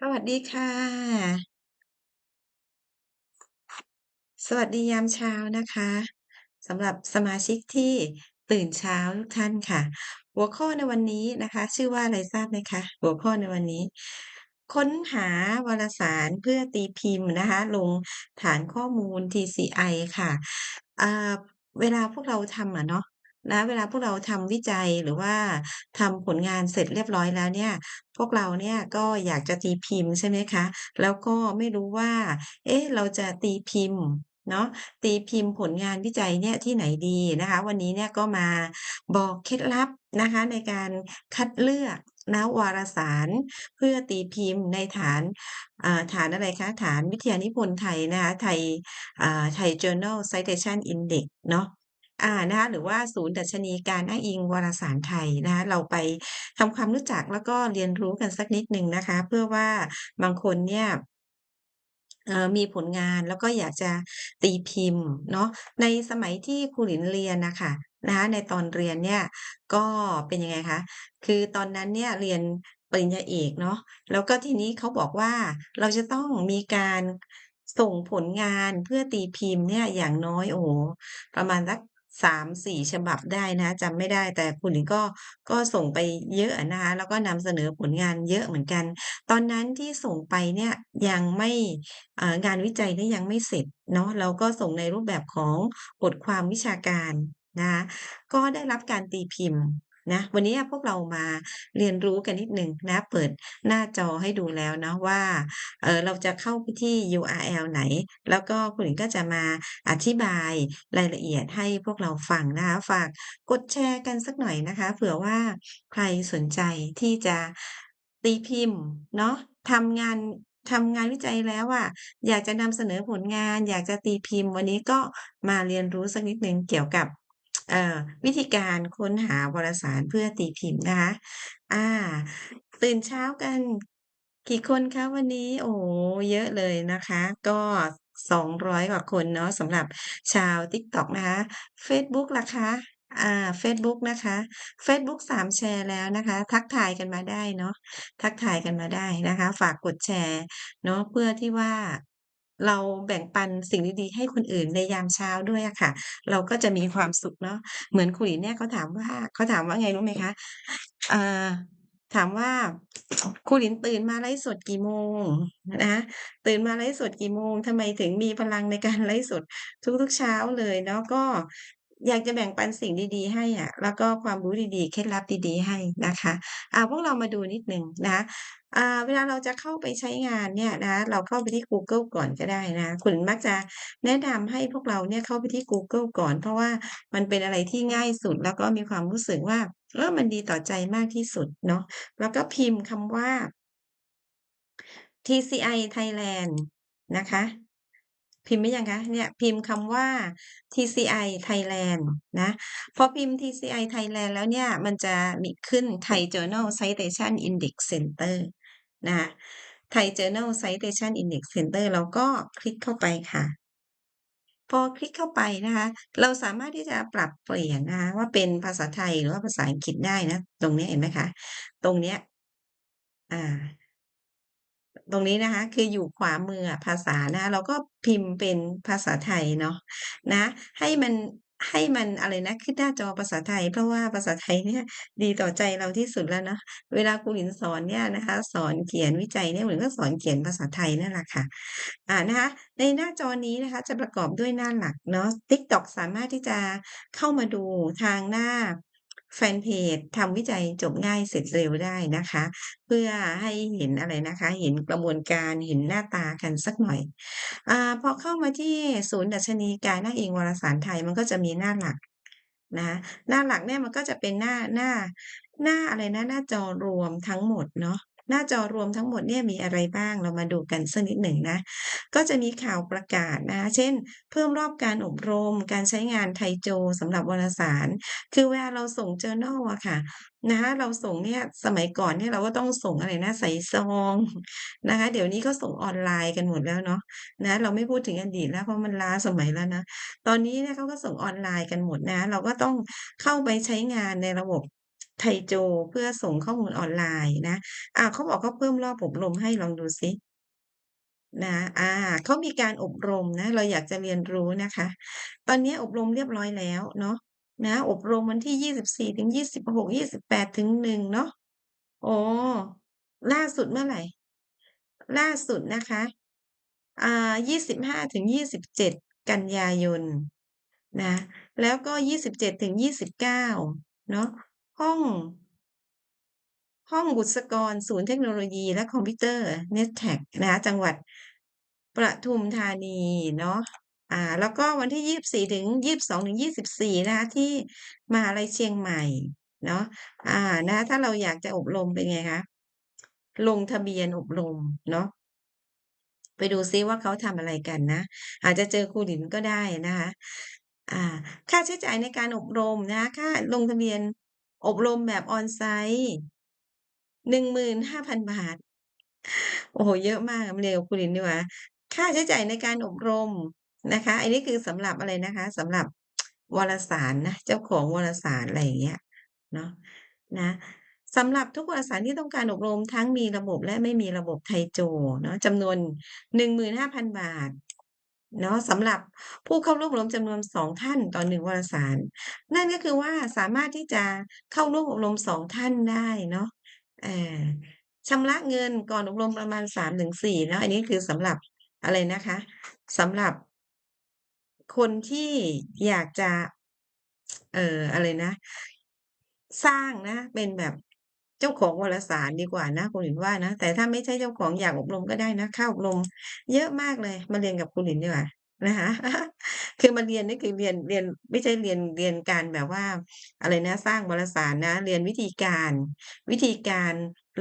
สวัสดีค่ะ สวัสดียามเช้านะคะสำหรับสมาชิกที่ตื่นเช้าทุกท่านค่ะ หัวข้อในวันนี้นะคะ ชื่อว่าอะไรทราบไหมคะ?หัวข้อในวันนี้ ค้นหาวารสารเพื่อตีพิมพ์นะคะ ลงฐานข้อมูล TCI ค่ะเวลาพวกเราทำอะเนาะ นะ เวลาพวกเราทำวิจัยหรือว่าทำผลงานเสร็จเรียบร้อยแล้วเนี่ย พวกเราเนี่ยก็อยากจะตีพิมพ์ใช่ไหมคะ แล้วก็ไม่รู้ว่า เอ๊ะ เราจะตีพิมพ์เนาะตีพิมพ์ผลงานวิจัยเนี่ยที่ไหนดีนะคะ วันนี้เนี่ยก็มาบอกเคล็ดลับนะคะในการคัดเลือกนะวารสาร เพื่อตีพิมพ์ในฐานฐานอะไรคะ ฐานวิทยานิพนธ์ไทยนะคะไทยอ่า Thai Journal Citation Index เนาะ อ่านะคะหรือว่าศูนย์ดัชนีการอ้างอิงวารสารไทยนะคะเราไปทำความรู้จักแล้วก็เรียนรู้กันสักนิดหนึ่งนะคะ เพื่อว่าบางคนเนี่ยมีผลงานแล้วก็อยากจะตีพิมพ์เนาะในสมัยที่ครูหลินเรียนนะคะนะคะในตอนเรียนเนี่ยก็เป็นยังไงคะคือตอนนั้นเนี่ยเรียนปริญญาเอกเนาะแล้วก็ทีนี้เขาบอกว่าเราจะต้องมีการส่งผลงานเพื่อตีพิมพ์เนี่ยอย่างน้อยโอ้ประมาณสัก สามสี่ฉบับได้นะจำไม่ได้แต่คุณหลิงก็ก็ส่งไปเยอะนะคะแล้วก็นำเสนอผลงานเยอะเหมือนกัน ตอนนั้นที่ส่งไปเนี่ยยังไม่งานวิจัยนี่ยยังไม่เสร็จเนาะเราก็ส่งในรูปแบบของบทความวิชาการนะคะก็ได้รับการตีพิมพ์ นะวันนี้พวกเรามาเรียนรู้กันนิดหนึ่งนะ เปิดหน้าจอให้ดูแล้วเนาะว่าเออเราจะเข้าไปที่ URL ไหน แล้วก็ครูหลินก็จะมาอธิบายรายละเอียดให้พวกเราฟังนะคะ ฝากกดแชร์กันสักหน่อยนะคะ เผื่อว่าใครสนใจที่จะตีพิมพ์เนาะทำงานทำงานวิจัยแล้วอะอยากจะนำเสนอผลงาน อยากจะตีพิมพ์ วันนี้ก็มาเรียนรู้สักนิดหนึ่งเกี่ยวกับ วิธีการค้นหาวารสารเพื่อตีพิมพ์นะคะอาตื่นเช้ากันกี่คนคะวันนี้?โอ้โฮเยอะเลยนะคะ ก็200กว่าคนเนาะสำหรับชาว TikTok นะคะเฟซบุ๊กล่ะคะ?อ่าเฟซบุ๊กนะคะเฟซบุ๊ก3แชร์แล้วนะคะ ทักทายกันมาได้เนาะทักทายกันมาได้นะคะ ฝากกดแชร์เนาะเพื่อที่ว่า เราแบ่งปันสิ่งดีๆ ให้คนอื่นในยามเช้าด้วยอะค่ะ เราก็จะมีความสุขเนาะเหมือนคุณหลินเนี่ยเขาถามว่าเขาถามว่าไงรู้ไหมคะอ่อถามว่า"ครูหลินตื่นมาไลฟ์สดกี่โมง?"นะคะ"ตื่นมาไลฟ์สดกี่โมง?ทำไมถึงมีพลังในการไลฟ์สดทุกๆเช้าเลยเนาะ?"ก็ อยากจะแบ่งปันสิ่งดีๆ ให้อะแล้วก็ความรู้ดีๆ เคล็ดลับดีๆ ให้นะคะอ่าพวกเรามาดูนิดนึงนะอ่าเวลาเราจะเข้าไปใช้งานเนี่ยนะ เราเข้าไปที่กูเกิลก่อนก็ได้นะคะครูหลินมักจะแนะนำให้พวกเราเนี่ยเข้าไปที่กูเกิลก่อน เพราะว่ามันเป็นอะไรที่ง่ายสุด แล้วก็มีความรู้สึกว่าเออมันดีต่อใจมากที่สุดเนาะแล้วก็พิมพ์คำว่า TCI Thailand นะคะ พิมพ์หรือยังคะ?เนี่ยพิมพ์คำว่า TCI Thailand นะพอพิมพ์ TCI Thailand แล้วเนี่ย มันจะมีขึ้น Thai Journal Citation Index Center นะคะ Thai Journal Citation Index Center เราก็คลิกเข้าไปค่ะ พอคลิกเข้าไปนะคะ เราสามารถที่จะปรับเปลี่ยนนะคะว่าเป็นภาษาไทยหรือว่าภาษาอังกฤษได้นะ ตรงนี้เห็นไหมคะ?ตรงเนี้ยอ่า ตรงนี้นะคะ คืออยู่ขวามือภาษานะเราก็พิมพ์เป็นภาษาไทยเนาะนะ ให้มันให้มันอะไรนะขึ้นหน้าจอภาษาไทย เพราะว่าภาษาไทยเนี่ยดีต่อใจเราที่สุดแล้วเนาะเวลาครูหลินสอนเนี่ยนะคะ สอนเขียนวิจัยเนี่ยครูหลินก็สอนเขียนภาษาไทยนั่นแหละค่ะอ่านะคะ ในหน้าจอนี้นะคะจะประกอบด้วยหน้าหลักเนาะ TikTok สามารถที่จะเข้ามาดูทางหน้า แฟนเพจทำวิจัยจบง่ายเสร็จเร็วได้นะคะ เพื่อให้เห็นอะไรนะคะ เห็นกระบวนการเห็นหน้าตากันสักหน่อยอ่าพอเข้ามาที่ศูนย์ดัชนีการอ้างอิงวารสารไทยมันก็จะมีหน้าหลักนะคะหน้าหลักเนี่ยมันก็จะเป็นหน้าหน้าหน้าอะไรนะหน้าจอรวมทั้งหมดเนาะ หน้าจอรวมทั้งหมดเนี่ยมีอะไรบ้างเรามาดูกันสักนิดหนึ่งนะ ก็จะมีข่าวประกาศนะคะเช่น เพิ่มรอบการอบรม การใช้งานไทโจสำหรับวารสาร คือเวลาเราส่ง Journal อะค่ะนะคะเราส่งเนี่ยสมัยก่อนเนี่ยเราก็ต้องส่งอะไรนะใส่ซองนะคะ เดี๋ยวนี้ก็ส่งออนไลน์กันหมดแล้วเนาะนะเราไม่พูดถึงอดีตแล้วเพราะมันล้าสมัยแล้วนะตอนนี้เนี่ยเขาก็ส่งออนไลน์กันหมดนะ เราก็ต้องเข้าไปใช้งานในระบบ ไทโจเพื่อส่งข้อมูลออนไลน์นะ อ่าเขาบอกเขาเพิ่มรอบอบรมให้ลองดูซินะอ่าเขามีการอบรมนะ เราอยากจะเรียนรู้นะคะ ตอนนี้อบรมเรียบร้อยแล้วเนาะนะ อบรมวันที่24-26-28-1เนาะโอ๋อล่าสุดเมื่อไหร่?ล่าสุดนะคะ อ่า25-27กันยายนนะ แล้วก็27-29เนาะ ห้อง ห้องบุษกร ศูนย์เทคโนโลยีและคอมพิวเตอร์เน็ตแทคนะคะจังหวัดประทุมธานีเนาะอ่าแล้วก็วันที่24-22-24นะคะที่มหาลัยเชียงใหม่เนาะอ่านะถ้าเราอยากจะอบรมเป็นไงคะลงทะเบียนอบรมเนาะไปดูซิว่าเขาทำอะไรกันนะ อาจจะเจอครูหลินก็ได้นะคะ อ่า ค่าใช้จ่ายในการอบรมนะคะค่าลงทะเบียน อบรมแบบ on-site 15,000บาท โอ้โฮเยอะมากเรียครูหลินดีกว่า ค่าใช้จ่ายในการอบรมนะคะ อันนี้คือสำหรับอะไรนะคะสำหรับวารสารนะ เจ้าของวารสารอะไรอย่างเงี้ยเนาะนะสำหรับทุกวารสารที่ต้องการอบรมทั้งมีระบบและไม่มีระบบไทโจเนาะจำนวน 15,000 บาท เนาะสำหรับผู้เข้าร่วมอบรมจำนวน2ท่านต่อ1วารสาร นั่นก็คือว่าสามารถที่จะเข้าร่วมอบรม2ท่านได้เนาะอาชำระเงินก่อนอบรมประมาณ3-4เนาะอันนี้คือสำหรับอะไรนะคะสำหรับคนที่อยากจะ เอ่ออะไรนะ สร้างนะ เป็นแบบ เจ้าของวารสารดีกว่านะครูหลินว่านะ แต่ถ้าไม่ใช่เจ้าของอยากอบรมก็ได้นะค่าอบรม เยอะมากเลย มาเรียนกับครูหลินดีกว่านะคะคือมาเรียนนี่คือเรียนเรียนไม่ใช่เรียนเรียนการแบบว่า อะไรนะสร้างวารสารนะ เรียนวิธีการ วิธีการ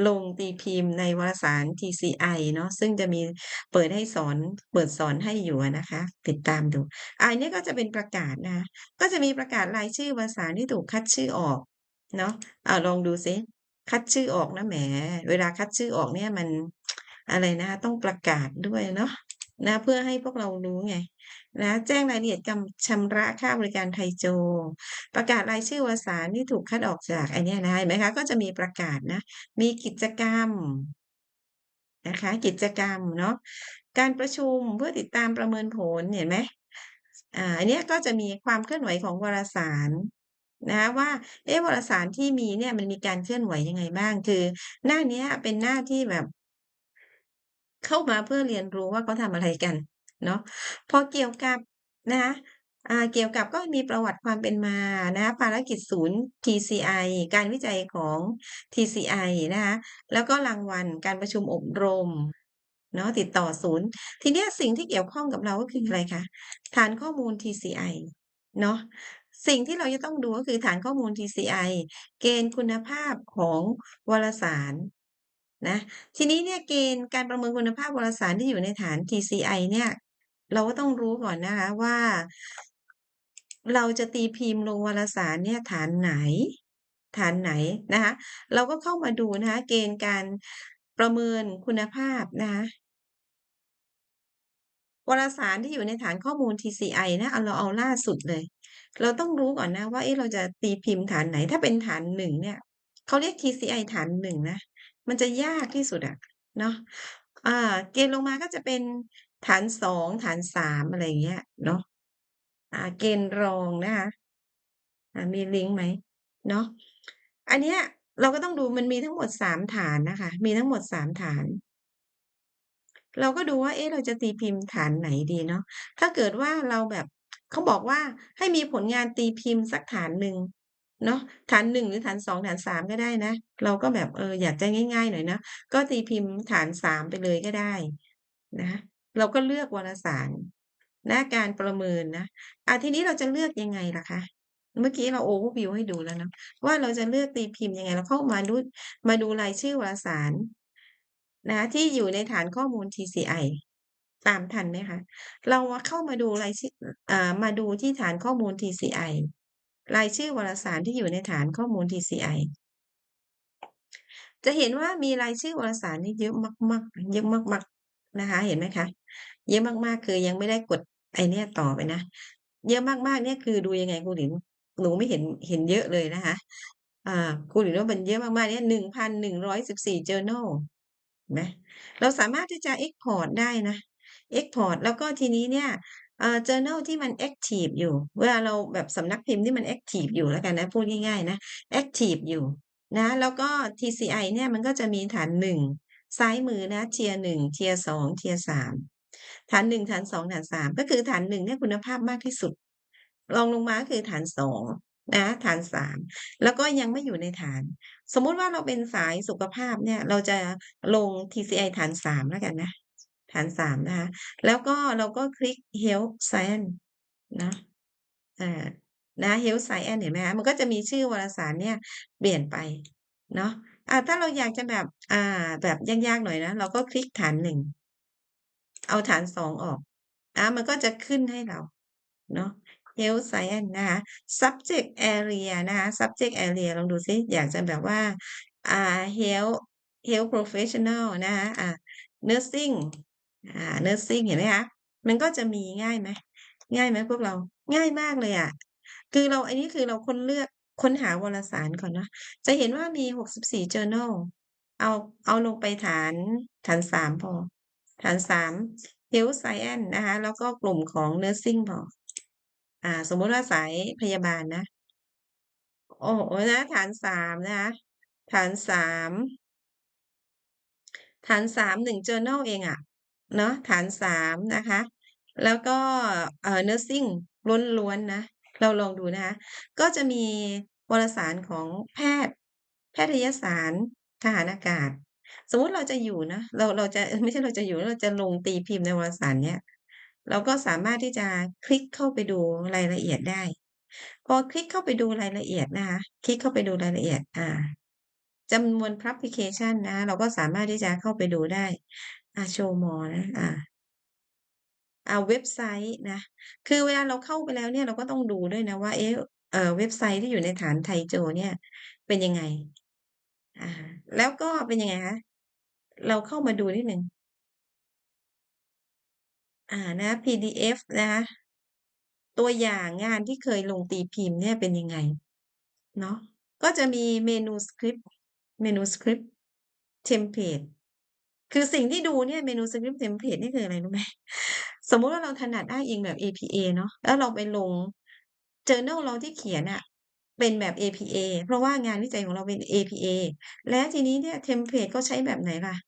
ลงตีพิมพ์ในวารสาร TCI เนาะซึ่งจะมีเปิดให้สอนเปิดสอนให้อยู่นะคะ ติดตามดูอันนี้ก็จะเป็นประกาศนะ ก็จะมีประกาศรายชื่อวารสารที่ถูกคัดชื่อออกเนาะอ่าลองดูซิ คัดชื่อออกนะแหม เวลาคัดชื่อออกเนี่ยมันอะไรนะ ต้องประกาศด้วยเนาะนะเพื่อให้พวกเรารู้ไงนะแจ้งรายละเอียดกำชำระค่าบริการไทยโจ ประกาศรายชื่อวารสารที่ถูกคัดออกจากไอเนี่ยนะเห็นไหมคะก็จะมีประกาศนะ มีกิจกรรมนะคะกิจกรรมเนาะการประชุมเพื่อติดตามประเมินผลเห็นไหมอ่าอันนี้ก็จะมีความเคลื่อนไหวของวารสาร นะว่าเอ๊ะวารสารที่มีเนี่ยมันมีการเคลื่อนไหวยังไงบ้าง คือ หน้าเนี้ยเป็นหน้าที่แบบ เข้ามาเพื่อเรียนรู้ว่าเขาทำอะไรกัน เนาะพอเกี่ยวกับนะคะอ่าเกี่ยวกับก็มีประวัติความเป็นมานะคะภารกิจศูนย์ TCI การวิจัยของ TCI นะคะแล้วก็รางวัลการประชุมอบรมเนาะติดต่อศูนย์ ทีเนี้ยสิ่งที่เกี่ยวข้องกับเราก็คืออะไรคะฐานข้อมูล TCI เนาะ สิ่งที่เราจะต้องดูก็คือฐานข้อมูล TCI เกณฑ์คุณภาพของวารสารนะทีนี้เนี่ยเกณฑ์การประเมินคุณภาพวารสารที่อยู่ในฐาน TCI เนี่ย เราก็ต้องรู้ก่อนนะคะว่า เราจะตีพิมพ์ลงวารสารเนี่ยฐานไหน ฐานไหนนะคะ เราก็เข้ามาดูนะคะเกณฑ์การประเมินคุณภาพนะคะ วารสารที่อยู่ในฐานข้อมูล TCI นะเอาเราเอาล่าสุดเลย เราต้องรู้ก่อนนะว่าเอ๊ะเราจะตีพิมพ์ฐานไหนถ้าเป็นฐาน1เนี่ยเขาเรียก TCI ฐาน1นะ มันจะยากที่สุดอะเนาะอ่า เกณฑ์ลงมาก็จะเป็นฐาน2ฐาน3อะไรเงี้ยเนาะอ่า เกณฑ์รองนะคะอ่ามีลิงก์ไหม?เนาะอันเนี้ยเราก็ต้องดูมันมีทั้งหมด3ฐานนะคะ มีทั้งหมด3ฐาน เราก็ดูว่า เอ๊ะเราจะตีพิมพ์ฐานไหนดีเนาะ ถ้าเกิดว่าเราแบบเขาบอกว่าให้มีผลงานตีพิมพ์สักฐานหนึ่งเนาะฐาน1หรือฐาน2ฐาน3ก็ได้นะ เราก็แบบเอออยากจะง่ายๆหน่อยนะ ก็ตีพิมพ์ฐาน3ไปเลยก็ได้นะ เราก็เลือกวารสารณการประเมินนะอาทีนี้เราจะเลือกยังไงล่ะคะเมื่อกี้เรา overview ให้ดูแล้วเนาะว่าเราจะเลือกตีพิมพ์ยังไงเราเข้ามาดูมาดูรายชื่อวารสาร นะคะที่อยู่ในฐานข้อมูล TCI ตามทันไหมคะ?เราเข้ามาดูรายชื่ออ่ามาดูที่ฐานข้อมูล TCI รายชื่อวารสารที่อยู่ในฐานข้อมูล TCI จะเห็นว่ามีรายชื่อวารสารนี่เยอะมากๆ เยอะมากๆนะคะ เห็นไหมคะ เยอะมากๆ คือยังไม่ได้กดไอเนี่ยต่อไปนะ เยอะมากๆเนี่ยคือดูยังไงครูหลินหนูไม่เห็นเห็นเยอะเลยนะคะ อ่าคุณเห็นว่ามันเยอะมากๆเนี่ย1,114 Journal หมเราสามารถที่จะ export ได้นะ export แล้วก็ทีนี้เนี่ยเอ่อ Journal ที่มันแอ็กทิฟอยู่ เวลาเราแบบสำนักพิมพ์ที่มันแอ็กทิฟอยู่แล้วกันนะ พูดง่ายๆนะแอ็กทิฟอยู่นะ แล้วก็ TCI เนี่ยมันก็จะมีฐาน1ซ้ายมือนะ Tier 1 Tier 2 Tier 3ฐาน1ฐาน2ฐาน3ก็คือฐาน1เนี่ยคุณภาพมากที่สุดรองลงมาก็คือฐาน2 นะฐาน3แล้วก็ยังไม่อยู่ในฐาน สมมุติว่าเราเป็นสายสุขภาพเนี่ย เราจะลง TCI ฐาน3แล้วกันนะ ฐาน3นะคะ แล้วก็เราก็คลิก Health Science นะอ่านะ Health Science เห็นไหมคะมันก็จะมีชื่อวารสารเนี่ย เปลี่ยนไปเนาะอ่าถ้าเราอยากจะแบบอ่าแบบยากๆหน่อยนะ เราก็คลิกฐาน1เอาฐาน2องออกอ่ามันก็จะขึ้นให้เราเนาะ Health Science นะคะ Subject Area นะคะ Subject Area ลองดูซิ อยากจะแบบว่าอ่า Health Health Professional นะคะอ่า Nursing อ่า Nursing เห็นไหมคะ มันก็จะมีง่ายไหม ง่ายไหมพวกเรา ง่ายมากเลยอะคือเราอันนี้คือเราค้นเลือกค้นหาวารสารก่อนเนาะจะเห็นว่ามี 64 Journal เอาเอาลงไปฐานฐาน3พอ ฐาน3 Health Science นะคะ แล้วก็กลุ่มของ Nursing พอ อ่า สมมุติว่าสายพยาบาลนะ โอ้โฮนะ ฐาน3นะคะ ฐาน3ฐาน3 1 Journal เองอะเนาะฐาน3นะคะ แล้วก็เอ่อ Nursing ล้วนๆนะ เราลองดูนะคะ ก็จะมีวารสารของแพทย์ แพทยสารทหารอากาศ สมมุติเราจะอยู่นะ เราเราจะไม่ใช่เราจะอยู่เราจะลงตีพิมพ์ในวารสารเนี้ย เราก็สามารถที่จะคลิกเข้าไปดูรายละเอียดได้ พอคลิกเข้าไปดูรายละเอียดนะคะ คลิกเข้าไปดูรายละเอียด อ่าจำนวน Publication นะ เราก็สามารถที่จะเข้าไปดูได้ อ่า Show More นะ อ่าอ่าเว็บไซต์นะ คือเวลาเราเข้าไปแล้วเนี่ยเราก็ต้องดูด้วยนะว่า เอ๊ะเอ่อเว็บไซต์ที่อยู่ในฐานไทยโจเนี่ยเป็นยังไง อ่า แล้วก็เป็นยังไงคะ เราเข้ามาดูนิดหนึ่ง อ่านะ PDF นะคะตัวอย่างงานที่เคยลงตีพิมพ์เนี่ยเป็นยังไงเนาะก็จะมี Manuscript Manuscript Template คือสิ่งที่ดูเนี่ย Manuscript Template นี่คืออะไรรู้ไหมสมมุติว่าเราถนัดอ้างอิงแบบ APA เนาะแล้วเราไปลง Journal เราที่เขียนอะเป็นแบบ APA เพราะว่างานวิจัยของเราเป็น APA แล้วทีนี้เนี่ยเทมเพลตเขาใช้แบบไหนล่ะ?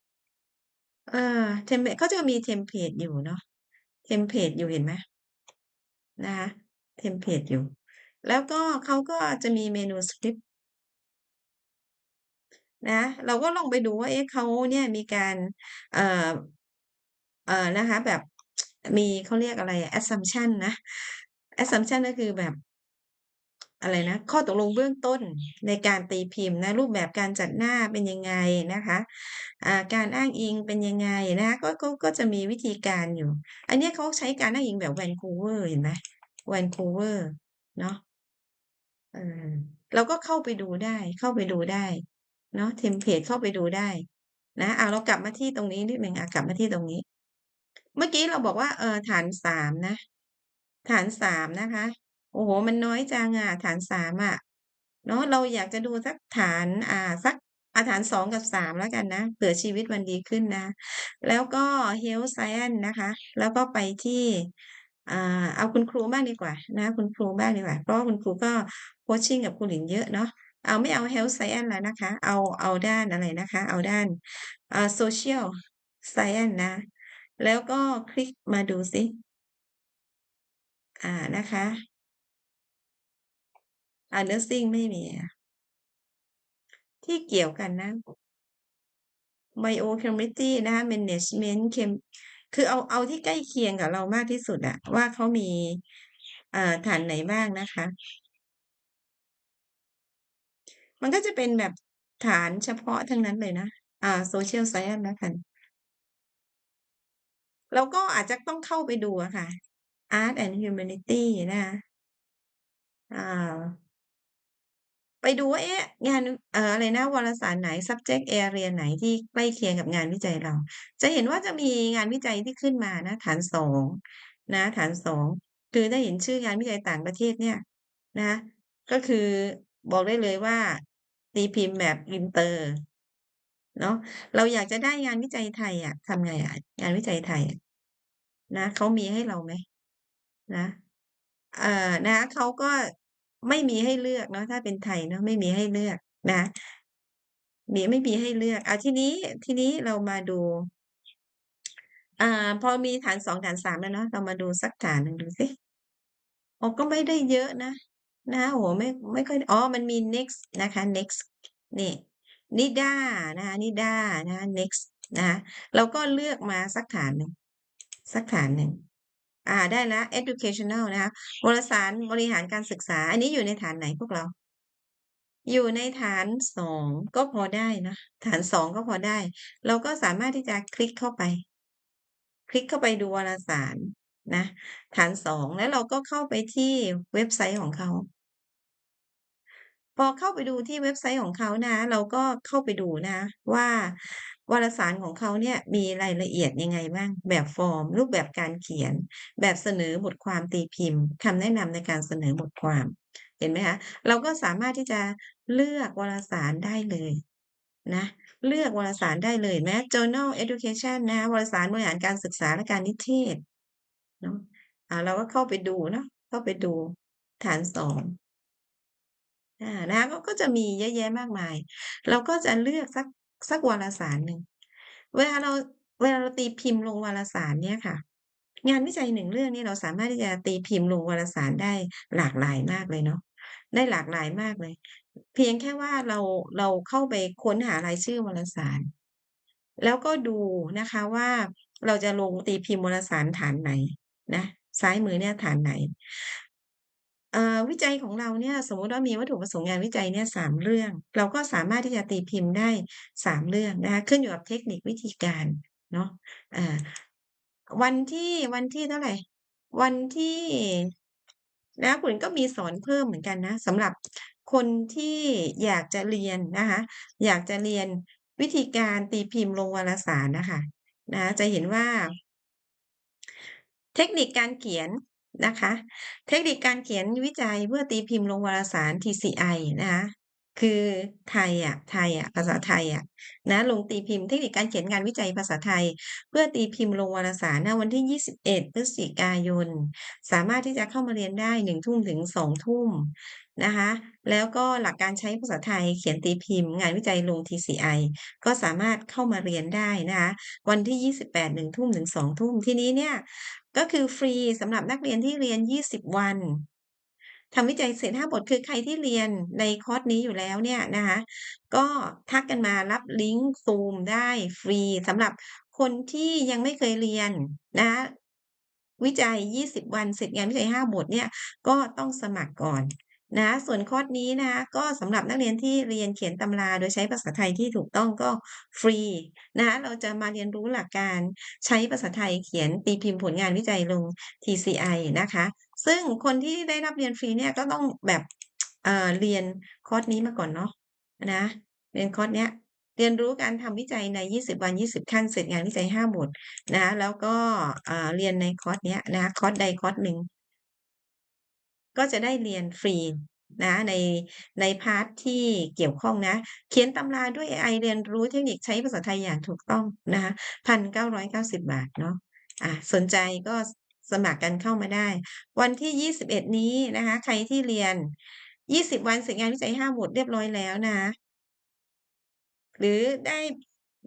เออเทมเพลตเขาจะมีเทมเพลตอยู่เนาะ เทมเพลตอยู่เห็นไหม?นะคะเทมเพลตอยู่ แล้วก็เขาก็จะมีเมนูสคริปต์นะเราก็ลองไปดูว่าเอ๊ะเขาเนี่ยมีการเอ่อเอ่อนะคะแบบมีเขาเรียกอะไรอะ Assumption นะ Assumption ก็คือแบบ อะไรนะข้อตกลงเบื้องต้นในการตีพิมพ์นะรูปแบบการจัดหน้าเป็นยังไงนะคะการอ้างอิงเป็นยังไงนะก็ก็ก็จะมีวิธีการอยู่ อันนี้เขาใช้การอ้างอิงแบบ Vancouver เห็นไหม Vancouver เนาะเออเราก็เข้าไปดูได้เข้าไปดูได้เนาะเทมเพลตเข้าไปดูได้นะอ่าเรากลับมาที่ตรงนี้นิดหนึ่งอ่ากลับมาที่ตรงนี้ เมื่อกี้เราบอกว่าเออฐาน3นะ ฐาน3นะคะ โอ้โฮมันน้อยจังอะฐาน 3 อะ เนาะ เราอยากจะดูสักฐาน อ่า สัก อ่า ฐาน 2 กับ 3 แล้วกันนะ เผื่อชีวิตมันดีขึ้นนะ แล้วก็ Health Science นะคะ แล้วก็ไปที่ อ่า เอาคุณครูบ้างดีกว่านะ คุณครูบ้างดีกว่า เพราะว่าคุณครูก็ coaching กับครูหลินเยอะเนาะ เอา ไม่เอา Health Science แล้วนะคะ เอา เอาด้านอะไรนะคะ เอาด้าน อ่า Social Science นะ แล้วก็คลิกมาดูซิ อ่า นะคะ อ่า Nursing ไม่มีอะที่เกี่ยวกันนะ Biochemistry นะคะ Management Chem คือเอาเอาที่ใกล้เคียงกับเรามากที่สุดอะว่าเขามีฐานไหนบ้างนะคะ มันก็จะเป็นแบบฐานเฉพาะทั้งนั้นเลยนะ อ่า Social Science แล้วกันเราก็อาจจะต้องเข้าไปดูอะค่ะ Art and Humanity นะคะอ่า ไปดูว่าเอ๊ะงานเอ่ออะไรนะวารสารไหน Subject Area ไหนที่ใกล้เคียงกับงานวิจัยเรา จะเห็นว่าจะมีงานวิจัยที่ขึ้นมานะ ฐาน2นะฐาน2คือถ้เห็นชื่องานวิจัยต่างประเทศเนี่ยนะ ก็คือบอกได้เลยว่าตีพิมพ์แบบอินเตอร์เนาะเราอยากจะได้งานวิจัยไทยอะทำไงอะงานวิจัยไทยะนะเขามีให้เราไหม?นะเอ่อนะเขาก็ ไม่มีให้เลือกเนาะถ้าเป็นไทยเนาะไม่มีให้เลือกนะมีไม่มีให้เลือกอาทีนี้ทีนี้เรามาดู อ่า พอมีฐาน2ฐาน3แล้วเนาะเรามาดูสักฐานหนึ่งดูซิอ๋อก็ไม่ได้เยอะนะนะโอ้ไม่ไม่ค่อยอ๋อมันมี Next นะคะ Next นี่นิด้านะคะนิด้านะคะ Next นะคะเราก็เลือกมาสักฐานหนึ่งสักฐานหนึ่ง อ่าได้แล้ว Educational นะคะวารสารบริหารการศึกษา อันนี้อยู่ในฐานไหนพวกเรา?อยู่ในฐาน2ก็พอได้นะฐาน2ก็พอได้ เราก็สามารถที่จะคลิกเข้าไป คลิกเข้าไปดูวารสารนะฐาน2แล้วเราก็เข้าไปที่เว็บไซต์ของเขา พอเข้าไปดูที่เว็บไซต์ของเขานะ เราก็เข้าไปดูนะว่า วารสารของเขาเนี่ยมีรายละเอียดยังไงบ้าง แบบฟอร์ม รูปแบบการเขียน แบบเสนอบทความตีพิมพ์คำแนะนำในการเสนอบทความ เห็นไหมคะเราก็สามารถที่จะเลือกวารสารได้เลยนะเลือกวารสารได้เลยเห็นไหม Journal Education นะวารสารบริหารการศึกษาและการนิเทศเนาะอ่าเราก็เข้าไปดูเนาะเข้าไปดูฐาน2อานะก็จะมีเยอะแยะมากมาย เราก็จะเลือกสัก สักวารสารหนึ่งเวลาเราเวลาเราตีพิมพ์ลงวารสารเนี่ยค่ะ งานวิจัย1เรื่องนี้เราสามารถที่จะตีพิมพ์ลงวารสารได้หลากหลายมากเลยเนาะได้หลากหลายมากเลย เพียงแค่ว่าเราเราเข้าไปค้นหารายชื่อวารสาร แล้วก็ดูนะคะว่าเราจะลงตีพิมพ์วารสารฐานไหนนะซ้ายมือเนี่ยฐานไหน วิจัยของเราเนี่ยสมมติว่ามีวัตถุประสงค์งานวิจัยเนี่ย3เรื่อง เราก็สามารถที่จะตีพิมพ์ได้3เรื่องนะคะขึ้นอยู่กับเทคนิควิธีการเนาะอ่าวันที่วันที่เท่าไหร่ วันที่นะคุณก็มีสอนเพิ่มเหมือนกันนะสำหรับคนที่อยากจะเรียนนะคะ อยากจะเรียนวิธีการตีพิมพ์ลงวารสารนะคะนะจะเห็นว่า เทคนิคการเขียน นะคะ เทคนิคการเขียนวิจัยเพื่อตีพิมพ์ลงวารสาร TCI นะคะคือไทยอะไทยอะภาษาไทยอะนะลงตีพิมพ์เทคนิคการเขียนงานวิจัยภาษาไทย เพื่อตีพิมพ์ลงวารสารณวันที่ 21 พฤศจิกายน สามารถที่จะเข้ามาเรียนได้1ทุ่มถึง2ทุ่มนะคะแล้วก็หลักการใช้ภาษาไทยเขียนตีพิมพ์ งานวิจัยลง TCI ก็สามารถเข้ามาเรียนได้นะคะวันที่ 28 1ทุ่มถึง2ทุ่มทีนี้เนี่ย ก็คือฟรีสำหรับนักเรียนที่เรียน 20 วันทำวิจัยเสร็จ5บทคือใครที่เรียนในคอร์สนี้อยู่แล้วเนี่ยนะคะก็ทักกันมารับลิงก์ซูมได้ฟรีสำหรับคนที่ยังไม่เคยเรียนนะคะวิจัย 20 วัน เสร็จงานวิจัย 5 บทเนี่ย ก็ต้องสมัครก่อน นะส่วนคอร์สนี้นะคะก็สำหรับนักเรียนที่เรียนเขียนตำราโดยใช้ภาษาไทยที่ถูกต้องก็ฟรีนะคะเราจะมาเรียนรู้หลักการใช้ภาษาไทยเขียนตีพิมพ์ผลงานวิจัยลง TCI นะคะ ซึ่งคนที่ได้รับเรียนฟรีเนี่ยก็ต้องแบบเอ่อเรียนคอร์สนี้มาก่อนเนาะนะเรียนคอร์สเนี้ยเรียนรู้การทำวิจัยใน 20 วัน 20 ขั้น เสร็จงานวิจัย 5 บทนะแล้วก็อ่าเรียนในคอร์สเนี้ยนะคะคอร์สใดคอร์สหนึ่ง ก็จะได้เรียนฟรีนะในในพาร์ตที่เกี่ยวข้องนะ เขียนตำราด้วยเอไอเรียนรู้เทคนิคใช้ภาษาไทยอย่างถูกต้องนะคะ1,990บาทเนาะอ่าสนใจก็สมัครกันเข้ามาได้ วันที่21นี้นะคะ ใครที่เรียน20วันเสร็จงานวิจัย5บทเรียบร้อยแล้วนะ หรือได้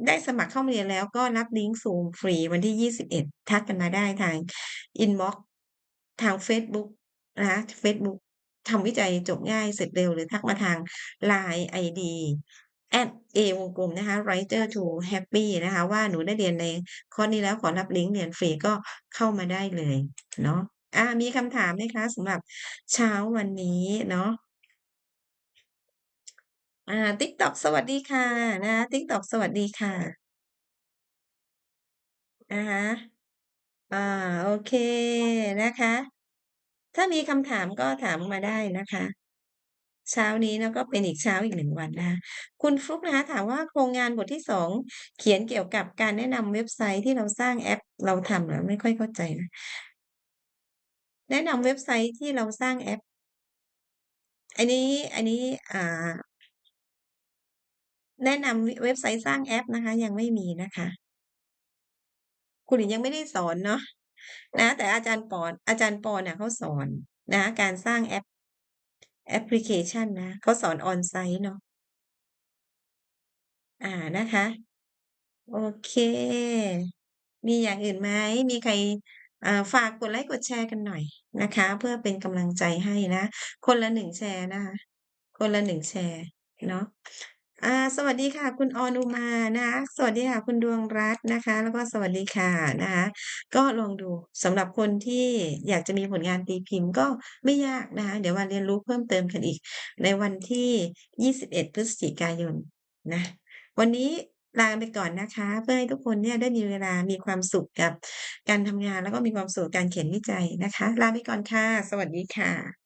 ได้สมัครเข้ามาเรียนแล้วก็รับลิงก์ Zoom ฟรีวันที่21ทักกันมาได้ทางอินบ็อกทางเฟซบุ๊ก นะคะเฟซบุ๊กทำวิจัยจบง่ายเสร็จเร็วหรือทักมาทาง LINE ไอดี @a วงกลมนะคะ Writer to Happy นะคะ ว่าหนูได้เรียนในคอร์สนี้แล้วขอรับลิงก์เรียนฟรีก็เข้ามาได้เลยเนาะอามีคำถามไหมคะสำหรับเช้าวันนี้เนาะ?อ่า TikTok สวัสดีค่ะนะคะ TikTok สวัสดีค่ะอะฮะอาโอเคนะคะ ถ้ามีคำถามก็ถามมาได้นะคะ เช้านี้เนาะก็เป็นอีกเช้าอีก1วันนะคะคุณฟลุกนะคะถามว่าโครงงานบทที่2เขียนเกี่ยวกับการแนะนำเว็บไซต์ที่เราสร้างแอปเราทำเหรอ?ไม่ค่อยเข้าใจนะแนะนำเว็บไซต์ที่เราสร้างแอป อันนี้อันนี้อ่าแนะนำเว็บไซต์สร้างแอปนะคะ ยังไม่มีนะคะ คุณหญิงยังไม่ได้สอนเนาะ นะแต่อาจารย์ปอนอาจารย์ปอน่ะเขาสอนนะการสร้างแอปแอปพลิเคชันนะเขาสอน on-site เนาะอ่านะคะ โอเค มีอย่างอื่นไหม?มีใครฝากกดไลก์กดแชร์กันหน่อยนะคะ เพื่อเป็นกำลังใจให้นะ คนละ1แชร์นะคะ คนละ1แชร์เนาะ อ่าสวัสดีค่ะคุณออนุมานะคะ สวัสดีค่ะคุณดวงรัตน์นะคะ แล้วก็สวัสดีค่ะนะคะ ก็ลองดูสำหรับคนที่อยากจะมีผลงานตีพิมพ์ก็ไม่ยากนะคะ เดี๋ยวมาเรียนรู้เพิ่มเติมกันอีก ในวันที่ 21 พฤศจิกายนนะ วันนี้ลาไปก่อนนะคะ เพื่อให้ทุกคนเนี่ยได้มีเวลามีความสุขกับการทำงานแล้วก็มีความสุขกับการเขียนวิจัยนะคะ ลาไปก่อนค่ะ สวัสดีค่ะ